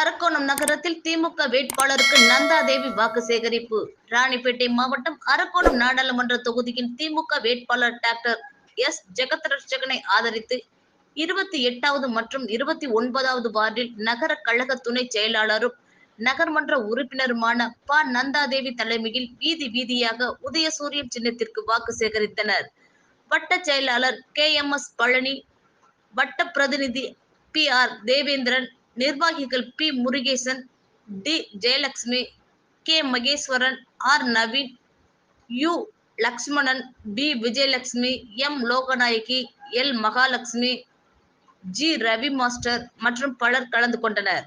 அரக்கோணம் நகரத்தில் திமுக வேட்பாளருக்கு நந்தாதேவி வாக்கு சேகரிப்பு. ராணிப்பேட்டை மாவட்டம் அரக்கோணம் நாடாளுமன்ற தொகுதியின் திமுக வேட்பாளர் டாக்டர் எஸ். ஜெகத்ரட்சகனை ஆதரித்து இருபத்தி எட்டாவது மற்றும் இருபத்தி ஒன்பதாவது வார்டில் நகர கழக துணை செயலாளரும் நகர்மன்ற உறுப்பினருமான ப. நந்தாதேவி தலைமையில் வீதி வீதியாக உதயசூரியன் சின்னத்திற்கு வாக்கு சேகரித்தனர். வட்ட செயலாளர் கே. எம். எஸ். பழனி வட்ட பிரதிநிதி பி. ஆர். தேவேந்திரன் நிர்வாகிகள் P. Murugesan T. Jayalakshmi K. Maheswaran R. Naveen U. Lakshmanan P. Vijayalakshmi M. Loganayaki L. Mahalakshmi G. Ravi master மற்றும் பலர் கலந்து கொண்டனர்.